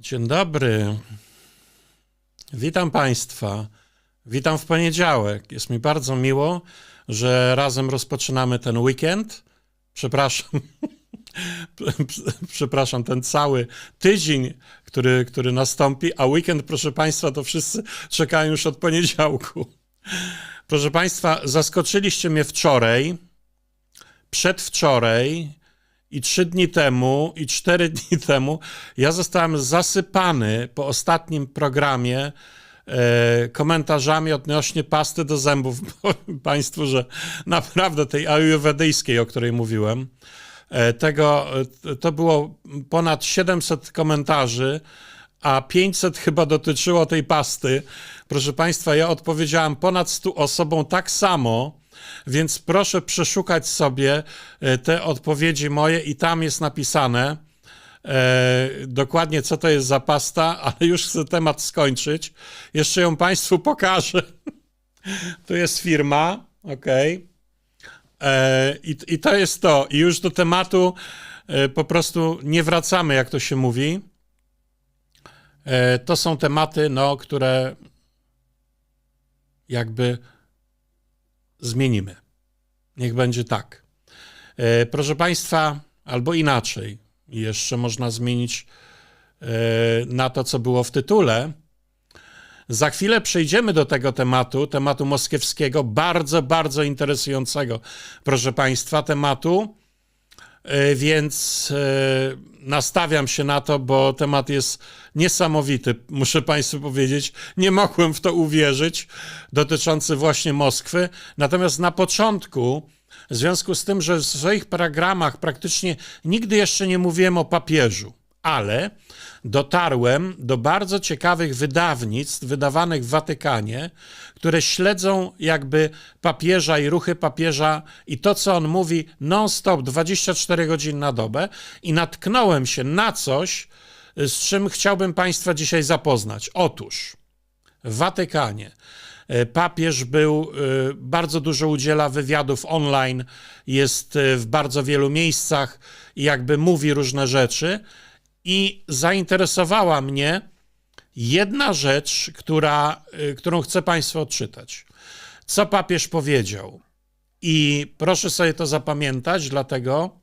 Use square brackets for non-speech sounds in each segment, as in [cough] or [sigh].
Dzień dobry. Witam Państwa. Witam w poniedziałek. Jest mi bardzo miło, że razem rozpoczynamy ten weekend. Przepraszam. [laughs] Przepraszam, ten cały tydzień, który, który nastąpi, a weekend, proszę Państwa, to wszyscy czekają już od poniedziałku. Proszę Państwa, zaskoczyliście mnie wczoraj, przedwczoraj i trzy dni temu, i cztery [laughs] dni temu. Ja zostałem zasypany po ostatnim programie e, komentarzami odnośnie pasty do zębów. [laughs] Powiem Państwu, że naprawdę tej ayurvedyjskiej, o której mówiłem, e, tego, e, to było ponad 700 komentarzy, a 500 chyba dotyczyło tej pasty. Proszę Państwa, ja odpowiedziałem ponad 100 osobom tak samo, więc proszę przeszukać sobie e, te odpowiedzi moje i tam jest napisane e, dokładnie, co to jest za pasta, [laughs] ale już chcę temat skończyć. Jeszcze ją Państwu pokażę. [laughs] tu jest firma, ok. E, i, I to jest to. I już do tematu e, po prostu nie wracamy, jak to się mówi. E, to są tematy, no, które jakby zmienimy. Niech będzie tak. E, proszę Państwa, albo inaczej, jeszcze można zmienić e, na to, co było w tytule. Za chwilę przejdziemy do tego tematu, tematu moskiewskiego, bardzo, bardzo interesującego, proszę Państwa, tematu. E, Więc e, nastawiam się na to, bo temat jest niesamowity, muszę Państwu powiedzieć. Nie mogłem w to uwierzyć, dotyczący właśnie Moskwy. Natomiast na początku, w związku z tym, że w swoich programach praktycznie nigdy jeszcze nie mówiłem o papieżu, ale dotarłem do bardzo ciekawych wydawnictw wydawanych w Watykanie, które śledzą jakby papieża i ruchy papieża i to, co on mówi non-stop 24 godziny na dobę i natknąłem się na coś, z czym chciałbym Państwa dzisiaj zapoznać. Otóż w Watykanie e, papież był, e, bardzo dużo udziela wywiadów online, jest e, w bardzo wielu miejscach i jakby mówi różne rzeczy i zainteresowała mnie jedna rzecz, która, y, którą chcę Państwu odczytać. Co papież powiedział? I proszę sobie to zapamiętać, dlatego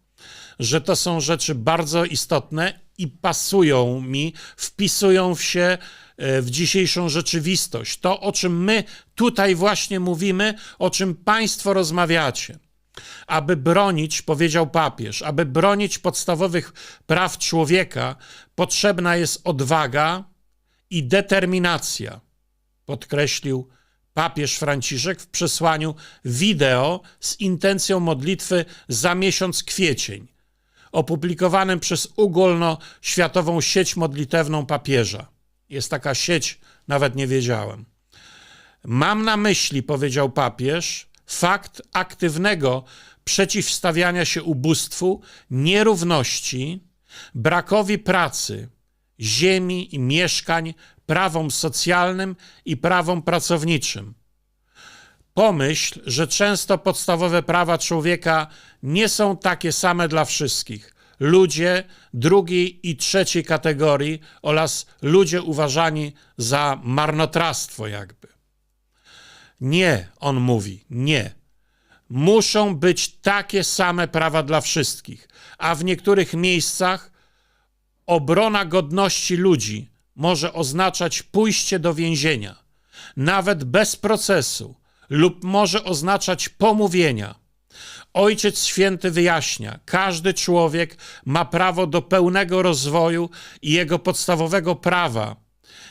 że to są rzeczy bardzo istotne i pasują mi, wpisują się y, w dzisiejszą rzeczywistość. To, o czym my tutaj właśnie mówimy, o czym Państwo rozmawiacie. Aby bronić, powiedział papież, aby bronić podstawowych praw człowieka, potrzebna jest odwaga i determinacja, podkreślił papież Franciszek w przesłaniu wideo z intencją modlitwy za miesiąc kwiecień, opublikowanym przez ogólnoświatową sieć modlitewną papieża. Jest taka sieć, nawet nie wiedziałem. Mam na myśli, powiedział papież, fakt aktywnego przeciwstawiania się ubóstwu, nierówności, brakowi pracy, ziemi i mieszkań, prawom socjalnym i prawom pracowniczym. Pomyśl, że często podstawowe prawa człowieka nie są takie same dla wszystkich. Ludzie drugiej i trzeciej kategorii oraz ludzie uważani za marnotrawstwo, jakby. Nie, on mówi, nie. Muszą być takie same prawa dla wszystkich, a w niektórych miejscach obrona godności ludzi może oznaczać pójście do więzienia, nawet bez procesu, lub może oznaczać pomówienia. Ojciec Święty wyjaśnia: każdy człowiek ma prawo do pełnego rozwoju i jego podstawowego prawa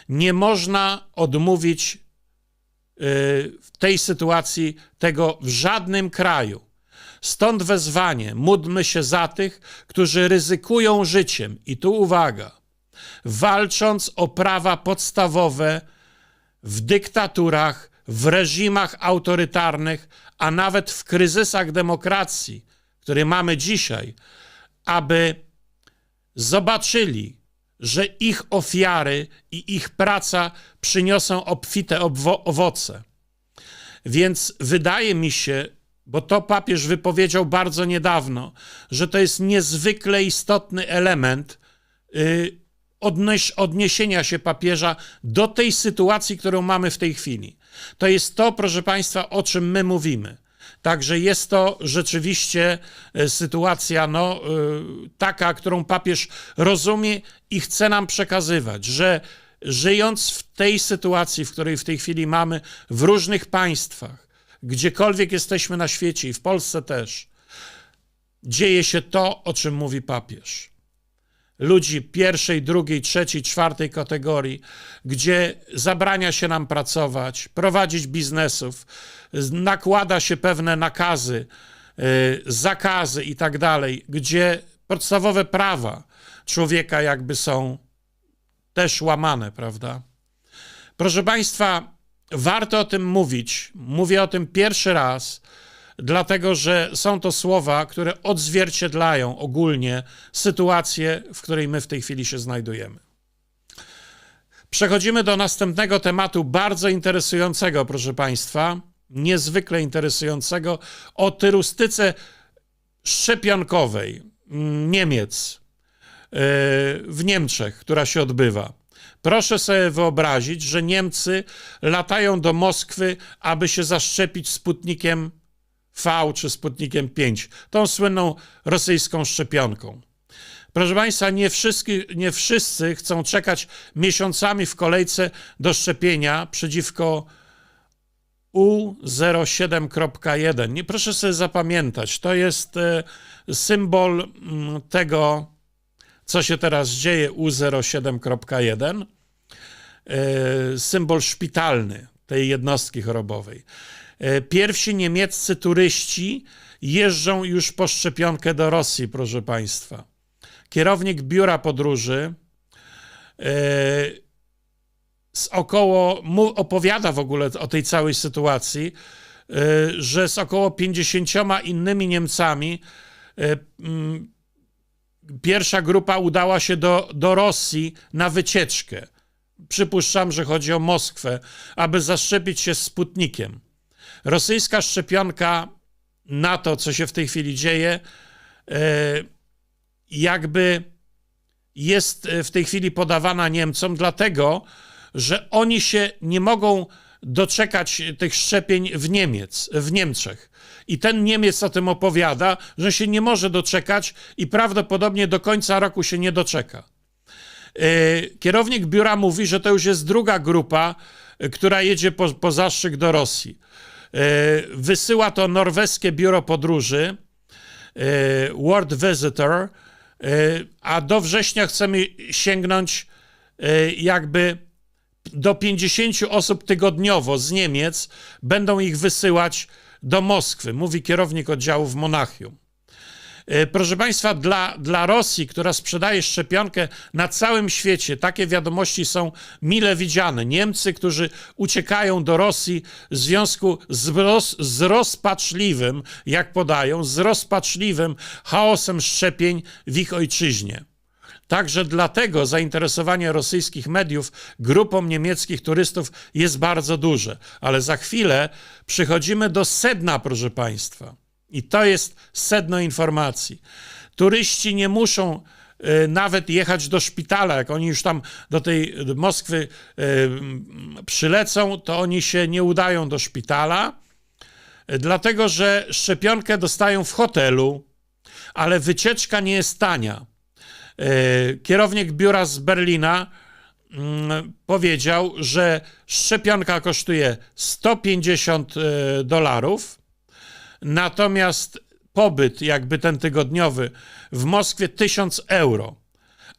nie można odmówić w tej sytuacji tego w żadnym kraju. Stąd wezwanie: módlmy się za tych, którzy ryzykują życiem. I tu uwaga, walcząc o prawa podstawowe w dyktaturach, w reżimach autorytarnych, a nawet w kryzysach demokracji, które mamy dzisiaj, aby zobaczyli, że ich ofiary i ich praca przyniosą obfite obwo- owoce. Więc wydaje mi się, bo to papież wypowiedział bardzo niedawno, że to jest niezwykle istotny element, y, odniesienia się papieża do tej sytuacji, którą mamy w tej chwili. To jest to, proszę Państwa, o czym my mówimy. Także jest to rzeczywiście e, sytuacja no, e, taka, którą papież rozumie i chce nam przekazywać, że żyjąc w tej sytuacji, w której w tej chwili mamy w różnych państwach, gdziekolwiek jesteśmy na świecie i w Polsce też, dzieje się to, o czym mówi papież. Ludzi pierwszej, drugiej, trzeciej, czwartej kategorii, gdzie zabrania się nam pracować, prowadzić biznesów, nakłada się pewne nakazy, y, zakazy i tak dalej, gdzie podstawowe prawa człowieka jakby są też łamane, prawda? Proszę Państwa, warto o tym mówić. Mówię o tym pierwszy raz, dlatego że są to słowa, które odzwierciedlają ogólnie sytuację, w której my w tej chwili się znajdujemy. Przechodzimy do następnego tematu, bardzo interesującego, proszę Państwa, niezwykle interesującego, o turystyce szczepionkowej Niemiec yy, w Niemczech, która się odbywa. Proszę sobie wyobrazić, że Niemcy latają do Moskwy, aby się zaszczepić Sputnikiem V czy Sputnikiem 5, tą słynną rosyjską szczepionką. Proszę Państwa, nie wszyscy, nie wszyscy chcą czekać miesiącami w kolejce do szczepienia przeciwko U07.1. Nie proszę sobie zapamiętać, to jest e, symbol mm, tego, co się teraz dzieje U07.1, e, symbol szpitalny tej jednostki chorobowej. E, pierwsi niemieccy turyści jeżdżą już po szczepionkę do Rosji, proszę Państwa. Kierownik biura podróży z około, opowiada w ogóle o tej całej sytuacji, że z około 50 innymi Niemcami pierwsza grupa udała się do, do Rosji na wycieczkę. Przypuszczam, że chodzi o Moskwę, aby zaszczepić się Sputnikiem. Rosyjska szczepionka na to, co się w tej chwili dzieje, jakby jest w tej chwili podawana Niemcom, dlatego, że oni się nie mogą doczekać tych szczepień w Niemiec, w Niemczech. I ten Niemiec o tym opowiada, że się nie może doczekać i prawdopodobnie do końca roku się nie doczeka. Kierownik biura mówi, że to już jest druga grupa, która jedzie po, po zastrzyk do Rosji. Wysyła to norweskie biuro podróży, World Visitor, a do września chcemy sięgnąć jakby do 50 osób tygodniowo z Niemiec będą ich wysyłać do Moskwy, mówi kierownik oddziału w Monachium. E, proszę Państwa, dla, dla Rosji, która sprzedaje szczepionkę na całym świecie, takie wiadomości są mile widziane. Niemcy, którzy uciekają do Rosji w związku z, roz, z rozpaczliwym, jak podają, z rozpaczliwym chaosem szczepień w ich ojczyźnie. Także dlatego zainteresowanie rosyjskich mediów grupą niemieckich turystów jest bardzo duże. Ale za chwilę przychodzimy do sedna, proszę Państwa. I to jest sedno informacji. Turyści nie muszą y, nawet jechać do szpitala. Jak oni już tam do tej Moskwy y, przylecą, to oni się nie udają do szpitala, dlatego że szczepionkę dostają w hotelu, ale wycieczka nie jest tania. Kierownik biura z Berlina mm, powiedział, że szczepionka kosztuje 150 dolarów Natomiast pobyt, jakby ten tygodniowy, w Moskwie 1000 euro,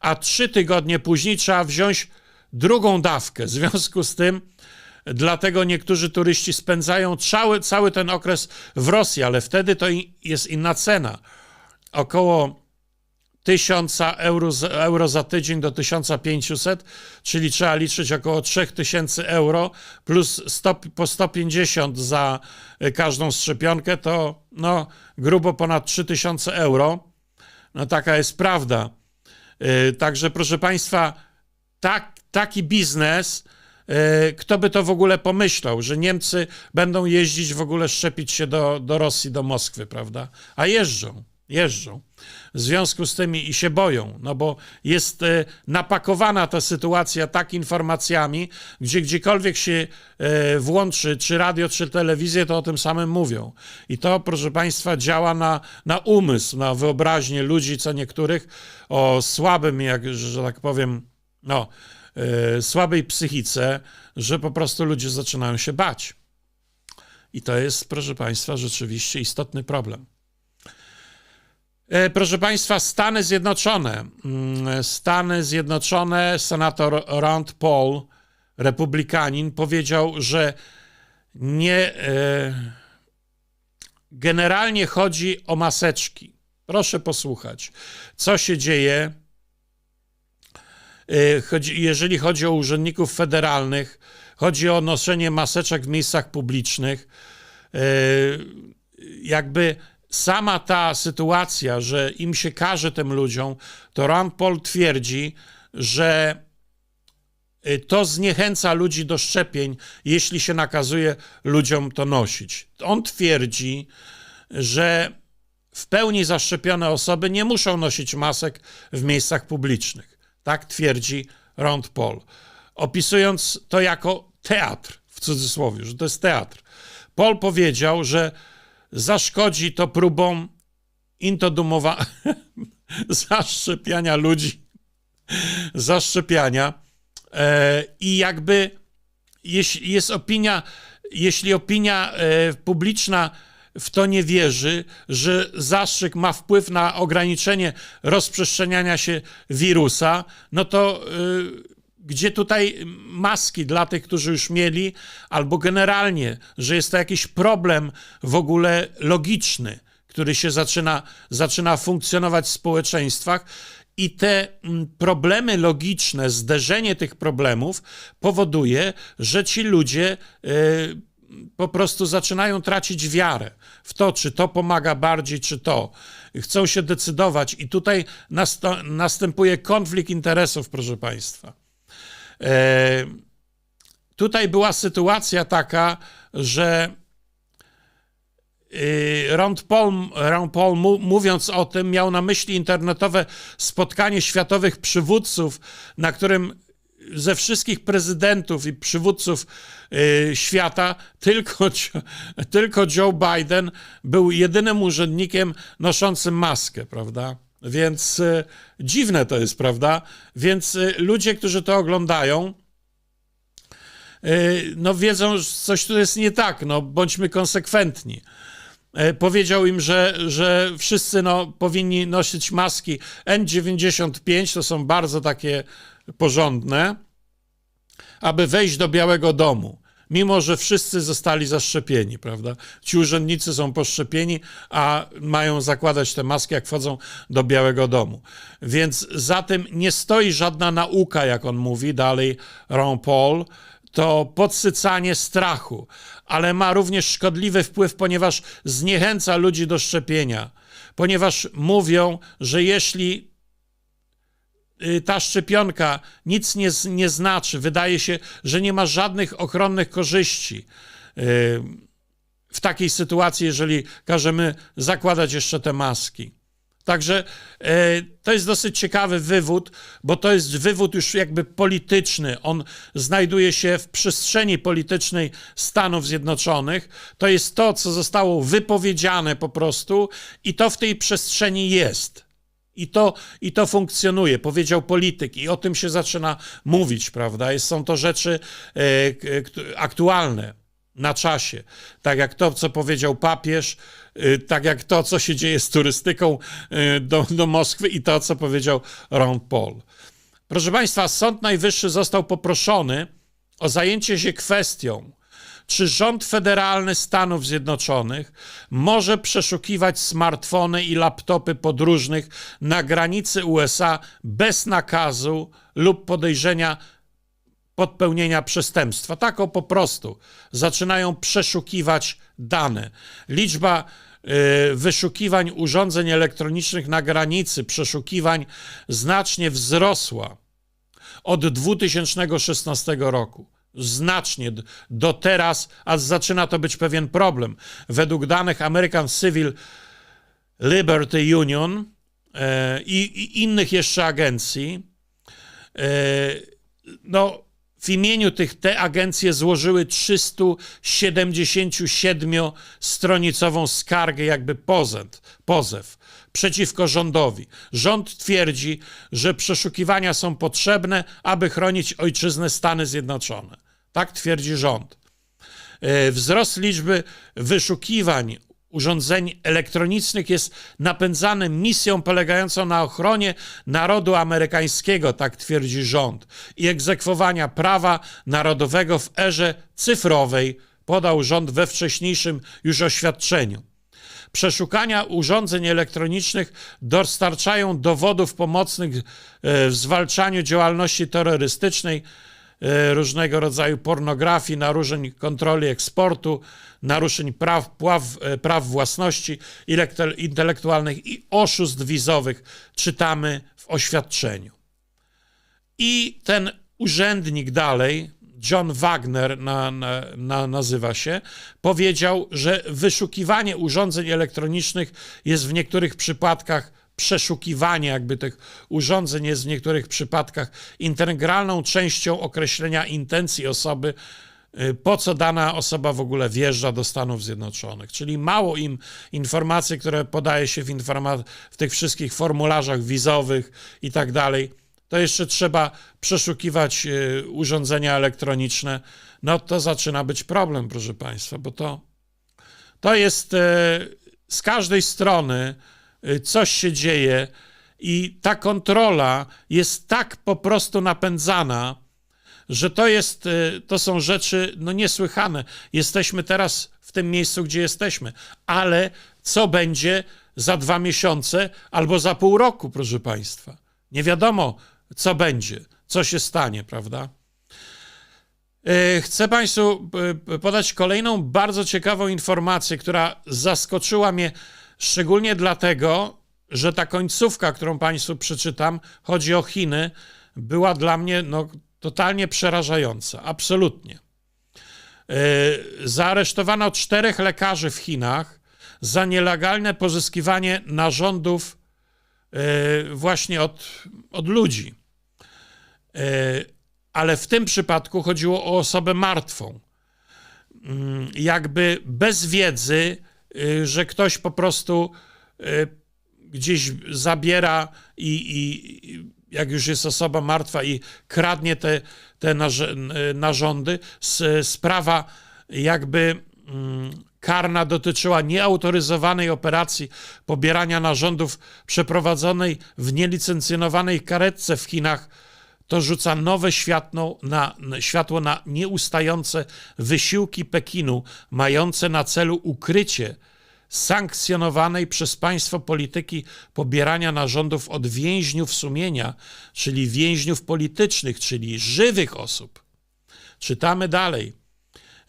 a trzy tygodnie później trzeba wziąć drugą dawkę. W związku z tym, dlatego niektórzy turyści spędzają cały, cały ten okres w Rosji, ale wtedy to jest inna cena. Około 1000 euro, euro za tydzień do 1500, czyli trzeba liczyć około 3000 euro plus 100, po 150 za e, każdą szczepionkę, to no, grubo ponad 3000 euro. No taka jest prawda. Yy, także proszę Państwa, tak, taki biznes, yy, kto by to w ogóle pomyślał, że Niemcy będą jeździć w ogóle szczepić się do, do Rosji, do Moskwy, prawda? A jeżdżą. Jeżdżą. W związku z tym i się boją, no bo jest e, napakowana ta sytuacja tak informacjami, gdzie gdziekolwiek się e, włączy, czy radio, czy telewizję, to o tym samym mówią. I to, proszę Państwa, działa na, na umysł, na wyobraźnię ludzi, co niektórych o słabym, jak, że tak powiem, no, e, słabej psychice, że po prostu ludzie zaczynają się bać. I to jest, proszę Państwa, rzeczywiście istotny problem. E, Proszę Państwa, Stany Zjednoczone. Mm, Stany Zjednoczone, senator Rand Paul, republikanin, powiedział, że nie. e, Generalnie chodzi o maseczki. Proszę posłuchać, co się dzieje, e, jeżeli chodzi o urzędników federalnych. Chodzi o noszenie maseczek w miejscach publicznych. Jakby sama ta sytuacja, że im się każe tym ludziom, to Rand Paul twierdzi, że y, to zniechęca ludzi do szczepień, jeśli się nakazuje ludziom to nosić. On twierdzi, że w pełni zaszczepione osoby nie muszą nosić masek w miejscach publicznych. Tak twierdzi Rand Paul, opisując to jako teatr, w cudzysłowie, że to jest teatr. Paul powiedział, że zaszkodzi to próbom intodumowa... [laughs] zaszczepiania ludzi, zaszczepiania. E, i jakby jeśli jest opinia, jeśli opinia e, publiczna w to nie wierzy, że zastrzyk ma wpływ na ograniczenie rozprzestrzeniania się wirusa, no to y, gdzie tutaj maski dla tych, którzy już mieli, albo generalnie, że jest to jakiś problem w ogóle logiczny, który się zaczyna, zaczyna funkcjonować w społeczeństwach. I te mm, problemy logiczne, zderzenie tych problemów powoduje, że ci ludzie y, po prostu zaczynają tracić wiarę w to, czy to pomaga bardziej, czy to. Chcą się decydować, i tutaj następuje konflikt interesów, proszę Państwa. E, tutaj była sytuacja taka, że y, Rand Paul, Rand Paul mówiąc o tym, miał na myśli internetowe spotkanie światowych przywódców, na którym ze wszystkich prezydentów i przywódców y, świata tylko, tylko Joe Biden był jedynym urzędnikiem noszącym maskę, prawda? Więc y, dziwne to jest, prawda? Więc y, ludzie, którzy to oglądają, y, no wiedzą, że coś tu jest nie tak, no bądźmy konsekwentni. E, Powiedział im, że, że wszyscy no, powinni nosić maski N95, to są bardzo takie porządne, aby wejść do Białego Domu. Mimo, że wszyscy zostali zaszczepieni, prawda? Ci urzędnicy są poszczepieni, a mają zakładać te maski, jak wchodzą do Białego Domu. Więc za tym nie stoi żadna nauka, jak on mówi, dalej Ron Paul, to podsycanie strachu, ale ma również szkodliwy wpływ, ponieważ zniechęca ludzi do szczepienia, ponieważ mówią, że jeśli ta szczepionka nic nie, nie znaczy, wydaje się, że nie ma żadnych ochronnych korzyści y, w takiej sytuacji, jeżeli każemy zakładać jeszcze te maski. Także e, to jest dosyć ciekawy wywód, bo to jest wywód już jakby polityczny. On znajduje się w przestrzeni politycznej Stanów Zjednoczonych. To jest to, co zostało wypowiedziane po prostu, i to w tej przestrzeni jest. I to, I to funkcjonuje, powiedział polityk, i o tym się zaczyna mówić, prawda? Jest, są to rzeczy e, k- aktualne na czasie. Tak jak to, co powiedział papież, y, tak jak to, co się dzieje z turystyką do, do Moskwy i to, co powiedział Ron Paul. Proszę Państwa, Sąd Najwyższy został poproszony o zajęcie się kwestią, czy rząd federalny Stanów Zjednoczonych może przeszukiwać smartfony i laptopy podróżnych na granicy USA bez nakazu lub podejrzenia popełnienia przestępstwa. Tak o po prostu zaczynają przeszukiwać dane. Liczba y, wyszukiwań urządzeń elektronicznych na granicy, przeszukiwań znacznie wzrosła od 2016 roku. Znacznie do teraz, a zaczyna to być pewien problem. Według danych American Civil Liberty Union e, i, i innych jeszcze agencji. E, no, w imieniu tych te agencje złożyły 377-stronicową skargę, jakby pozew, pozew przeciwko rządowi. Rząd twierdzi, że przeszukiwania są potrzebne, aby chronić ojczyznę Stany Zjednoczone. Tak twierdzi rząd. E, Wzrost liczby wyszukiwań urządzeń elektronicznych jest napędzany misją polegającą na ochronie narodu amerykańskiego, tak twierdzi rząd, i egzekwowania prawa narodowego w erze cyfrowej, podał rząd we wcześniejszym już oświadczeniu. Przeszukania urządzeń elektronicznych dostarczają dowodów pomocnych e, w zwalczaniu działalności terrorystycznej, różnego rodzaju pornografii, naruszeń kontroli eksportu, naruszeń praw, praw, e, praw własności intelektu- intelektualnych i oszustw wizowych, czytamy w oświadczeniu. I ten urzędnik dalej, John Wagner na, na, na, nazywa się, powiedział, że wyszukiwanie urządzeń elektronicznych jest w niektórych przypadkach przeszukiwanie jakby tych urządzeń jest w niektórych przypadkach integralną częścią określenia intencji osoby, y, po co dana osoba w ogóle wjeżdża do Stanów Zjednoczonych. Czyli mało im informacji, które podaje się w, informa- w tych wszystkich formularzach wizowych i tak dalej, to jeszcze trzeba przeszukiwać y, urządzenia elektroniczne. No to zaczyna być problem, proszę Państwa, bo to, to jest e, z każdej strony y, coś się dzieje i ta kontrola jest tak po prostu napędzana, że to jest, y, to są rzeczy no niesłychane. Jesteśmy teraz w tym miejscu, gdzie jesteśmy, ale co będzie za dwa miesiące albo za pół roku, proszę Państwa? Nie wiadomo, co będzie, co się stanie, prawda? E, Chcę Państwu podać kolejną bardzo ciekawą informację, która zaskoczyła mnie szczególnie dlatego, że ta końcówka, którą Państwu przeczytam, chodzi o Chiny, była dla mnie no, totalnie przerażająca. Absolutnie. E, Zaaresztowano czterech lekarzy w Chinach za nielegalne pozyskiwanie narządów e, właśnie od, od ludzi. E, Ale w tym przypadku chodziło o osobę martwą. Mm, Jakby bez wiedzy, że ktoś po prostu y, gdzieś zabiera i, i jak już jest osoba martwa i kradnie te, te y, narządy, sprawa jakby mm, karna dotyczyła nieautoryzowanej operacji pobierania narządów przeprowadzonej w nielicencjonowanej karetce w Chinach, to rzuca nowe światło na, światło na nieustające wysiłki Pekinu, mające na celu ukrycie sankcjonowanej przez państwo polityki pobierania narządów od więźniów sumienia, czyli więźniów politycznych, czyli żywych osób. Czytamy dalej.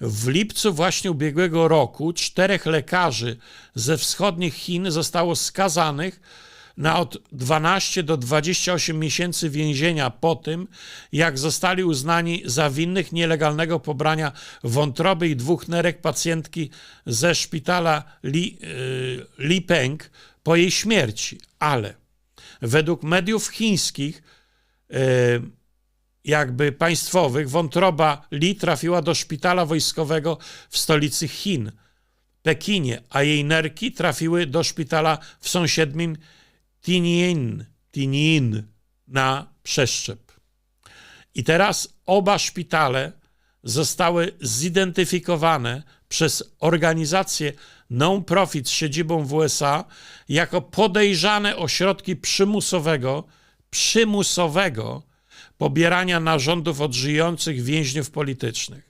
W lipcu właśnie ubiegłego roku czterech lekarzy ze wschodnich Chin zostało skazanych na od 12 do 28 miesięcy więzienia po tym, jak zostali uznani za winnych nielegalnego pobrania wątroby i dwóch nerek pacjentki ze szpitala Li, y, Peng po jej śmierci. Ale według mediów chińskich y, jakby państwowych, wątroba Li trafiła do szpitala wojskowego w stolicy Chin, Pekinie, a jej nerki trafiły do szpitala w sąsiednim Tinien, Tinien na przeszczep. I teraz oba szpitale zostały zidentyfikowane przez organizację non-profit z siedzibą w USA jako podejrzane ośrodki przymusowego, przymusowego pobierania narządów od żyjących więźniów politycznych.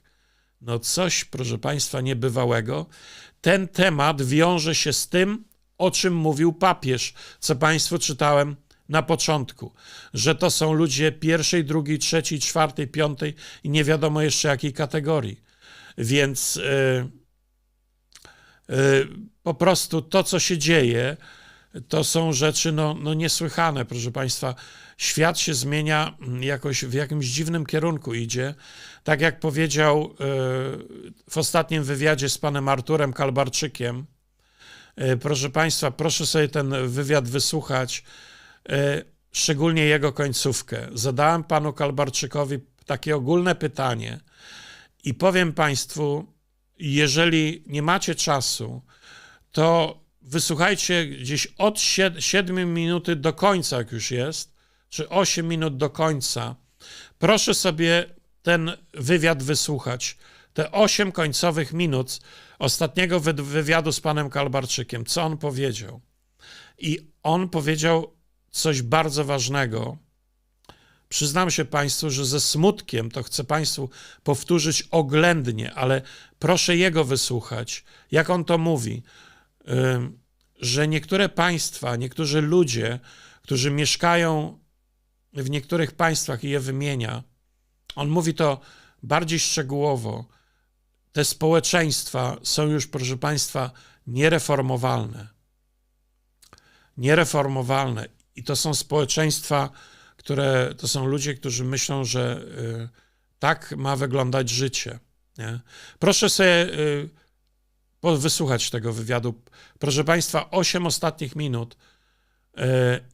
No coś, proszę Państwa, niebywałego. Ten temat wiąże się z tym, o czym mówił papież, co Państwu czytałem na początku, że to są ludzie pierwszej, drugiej, trzeciej, czwartej, piątej i nie wiadomo jeszcze jakiej kategorii. Więc yy, yy, po prostu to, co się dzieje, to są rzeczy no, no niesłychane, proszę Państwa. Świat się zmienia mm, jakoś w jakimś dziwnym kierunku idzie. Tak jak powiedział yy, w ostatnim wywiadzie z panem Arturem Kalbarczykiem, Proszę Państwa, proszę sobie ten wywiad wysłuchać, e, szczególnie jego końcówkę. Zadałem panu Kalbarczykowi takie ogólne pytanie i powiem Państwu, jeżeli nie macie czasu, to wysłuchajcie gdzieś od 7 minuty do końca, jak już jest, czy 8 minut do końca. Proszę sobie ten wywiad wysłuchać. Te 8 końcowych minut ostatniego wy- wywiadu z panem Kalbarczykiem. Co on powiedział? I on powiedział coś bardzo ważnego. Przyznam się Państwu, że ze smutkiem to chcę Państwu powtórzyć oględnie, ale proszę jego wysłuchać, jak on to mówi, że niektóre państwa, niektórzy ludzie, którzy mieszkają w niektórych państwach i je wymienia, on mówi to bardziej szczegółowo. Te społeczeństwa są już, proszę Państwa, niereformowalne. Niereformowalne. I to są społeczeństwa, które to są ludzie, którzy myślą, że y, tak ma wyglądać życie. Nie? Proszę sobie y, wysłuchać tego wywiadu. Proszę Państwa, 8 ostatnich minut. y,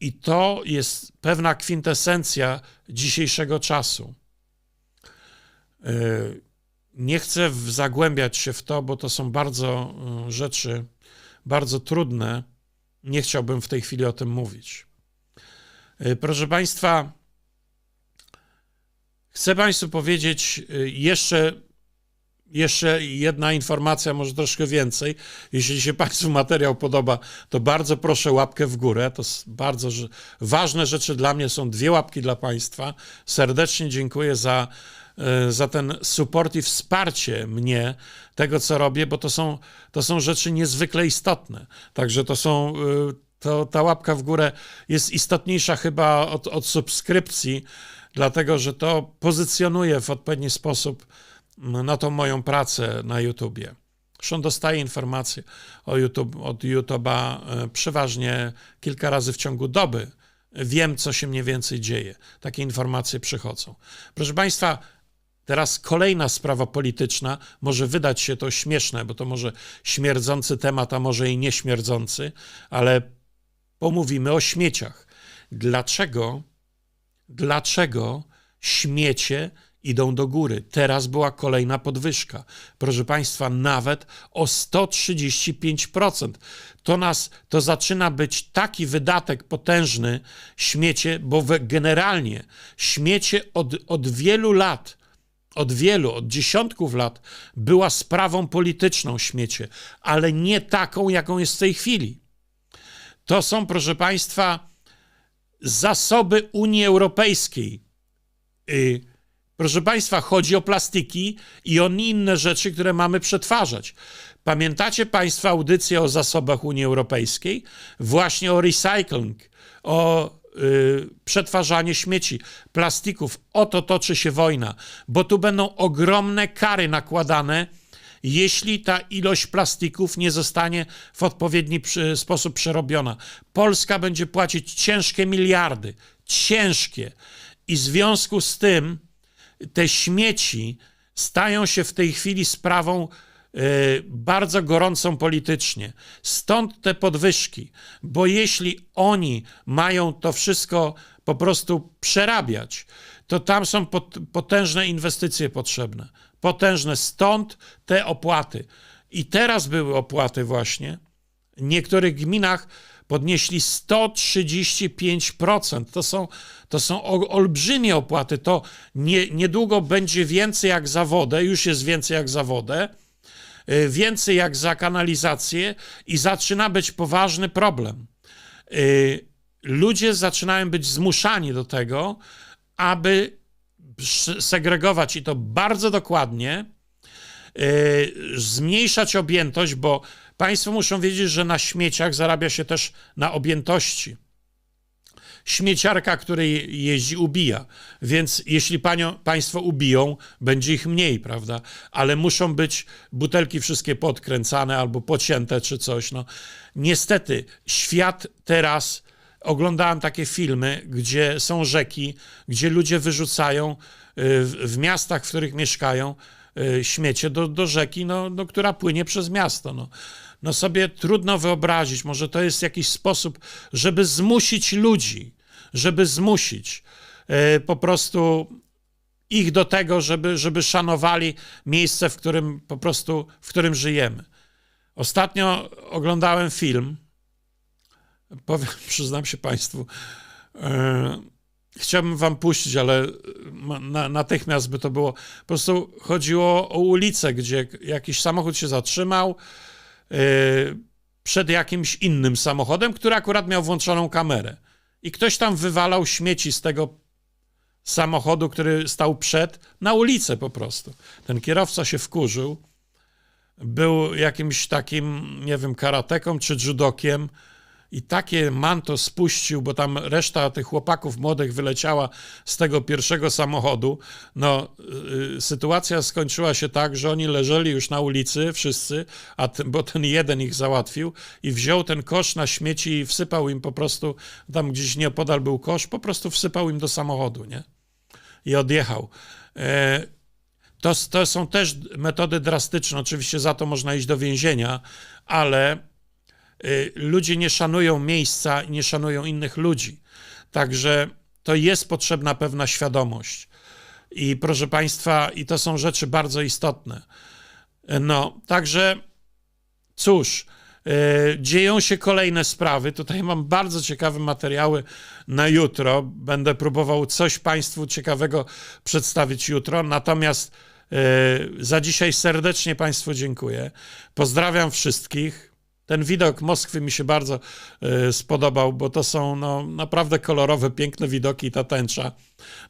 I to jest pewna kwintesencja dzisiejszego czasu. Nie chcę zagłębiać się w to, bo to są bardzo y, rzeczy bardzo trudne. Nie chciałbym w tej chwili o tym mówić. Y, Proszę Państwa, chcę Państwu powiedzieć y, jeszcze, jeszcze jedna informacja, może troszkę więcej. Jeśli się Państwu materiał podoba, to bardzo proszę łapkę w górę. To bardzo ważne rzeczy dla mnie są dwie łapki dla Państwa. Serdecznie dziękuję za, za ten support i wsparcie mnie, tego co robię, bo to są, to są rzeczy niezwykle istotne. Także to są, y, to ta łapka w górę jest istotniejsza chyba od, od subskrypcji, dlatego że to pozycjonuje w odpowiedni sposób na tą moją pracę na YouTubie. Zresztą dostaję informacje o YouTube, od YouTube'a e, przeważnie kilka razy w ciągu doby. Wiem, co się mniej więcej dzieje. Takie informacje przychodzą. Proszę Państwa, Teraz kolejna sprawa polityczna. Może wydać się to śmieszne, bo to może śmierdzący temat, a może i nieśmierdzący, ale pomówimy o śmieciach. Dlaczego, dlaczego śmiecie idą do góry? Teraz była kolejna podwyżka. Proszę Państwa, nawet o 135%. To nas, to zaczyna być taki wydatek potężny śmiecie, bo generalnie śmiecie od, od wielu lat od wielu, od dziesiątków lat była sprawą polityczną śmiecie, ale nie taką, jaką jest w tej chwili. To są, proszę Państwa, zasoby Unii Europejskiej. Y, proszę Państwa, chodzi o plastiki i o inne rzeczy, które mamy przetwarzać. Pamiętacie Państwo audycję o zasobach Unii Europejskiej? Właśnie o recycling, o y, przetwarzanie śmieci, plastików. O to toczy się wojna, bo tu będą ogromne kary nakładane, jeśli ta ilość plastików nie zostanie w odpowiedni sposób przerobiona. Polska będzie płacić ciężkie miliardy, ciężkie. I w związku z tym te śmieci stają się w tej chwili sprawą bardzo gorącą politycznie. Stąd te podwyżki, bo jeśli oni mają to wszystko po prostu przerabiać, to tam są pot, potężne inwestycje potrzebne. Potężne. Stąd te opłaty. I teraz były opłaty właśnie. W niektórych gminach podnieśli 135%. To są, to są olbrzymie opłaty. To nie, niedługo będzie więcej jak za wodę, już jest więcej jak za wodę, y, więcej jak za kanalizację i zaczyna być poważny problem. Y, Ludzie zaczynają być zmuszani do tego, aby segregować i to bardzo dokładnie, y, zmniejszać objętość, bo Państwo muszą wiedzieć, że na śmieciach zarabia się też na objętości. Śmieciarka, który je- jeździ, ubija. Więc jeśli państwo ubiją, będzie ich mniej, prawda? Ale muszą być butelki wszystkie podkręcane albo pocięte czy coś. No. Niestety, świat teraz. Oglądałem takie filmy, gdzie są rzeki, gdzie ludzie wyrzucają y, w, w miastach, w których mieszkają, y, śmiecie do, do rzeki, no, no, która płynie przez miasto. No. no sobie trudno wyobrazić, może to jest jakiś sposób, żeby zmusić ludzi, żeby zmusić y, po prostu ich do tego, żeby, żeby szanowali miejsce, w którym po prostu, w którym żyjemy. Ostatnio oglądałem film, powiem, [laughs] przyznam się Państwu, e, chciałbym Wam puścić, ale na, natychmiast by to było. Po prostu chodziło o ulicę, gdzie jakiś samochód się zatrzymał e, przed jakimś innym samochodem, który akurat miał włączoną kamerę. I ktoś tam wywalał śmieci z tego samochodu, który stał przed, na ulicę po prostu. Ten kierowca się wkurzył, był jakimś takim, nie wiem, karateką czy judokiem i takie manto spuścił, bo tam reszta tych chłopaków młodych wyleciała z tego pierwszego samochodu. No, y, sytuacja skończyła się tak, że oni leżeli już na ulicy, wszyscy, a ten, bo ten jeden ich załatwił i wziął ten kosz na śmieci i wsypał im po prostu, tam gdzieś nieopodal był kosz, po prostu wsypał im do samochodu, nie? I odjechał. E, to, to są też metody drastyczne. Oczywiście za to można iść do więzienia, ale y, ludzie nie szanują miejsca nie szanują innych ludzi. Także to jest potrzebna pewna świadomość. I proszę Państwa, i to są rzeczy bardzo istotne. No, także cóż, y, dzieją się kolejne sprawy. Tutaj mam bardzo ciekawe materiały na jutro. Będę próbował coś Państwu ciekawego przedstawić jutro. Natomiast y, za dzisiaj serdecznie Państwu dziękuję. Pozdrawiam wszystkich. Ten widok Moskwy mi się bardzo y, spodobał, bo to są no, naprawdę kolorowe, piękne widoki i ta tęcza.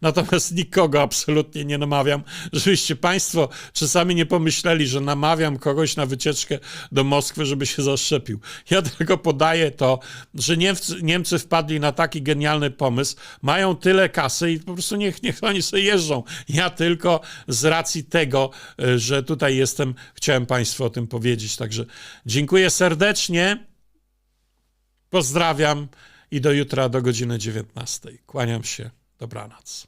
Natomiast nikogo absolutnie nie namawiam, żebyście Państwo czasami nie pomyśleli, że namawiam kogoś na wycieczkę do Moskwy, żeby się zaszczepił. Ja tylko podaję to, że Niemcy, Niemcy wpadli na taki genialny pomysł, mają tyle kasy i po prostu niech, niech oni sobie jeżdżą. Ja tylko z racji tego, y, że tutaj jestem, chciałem Państwu o tym powiedzieć. Także dziękuję serdecznie. Pozdrawiam i do jutra do godziny 19. Kłaniam się. Dobranoc.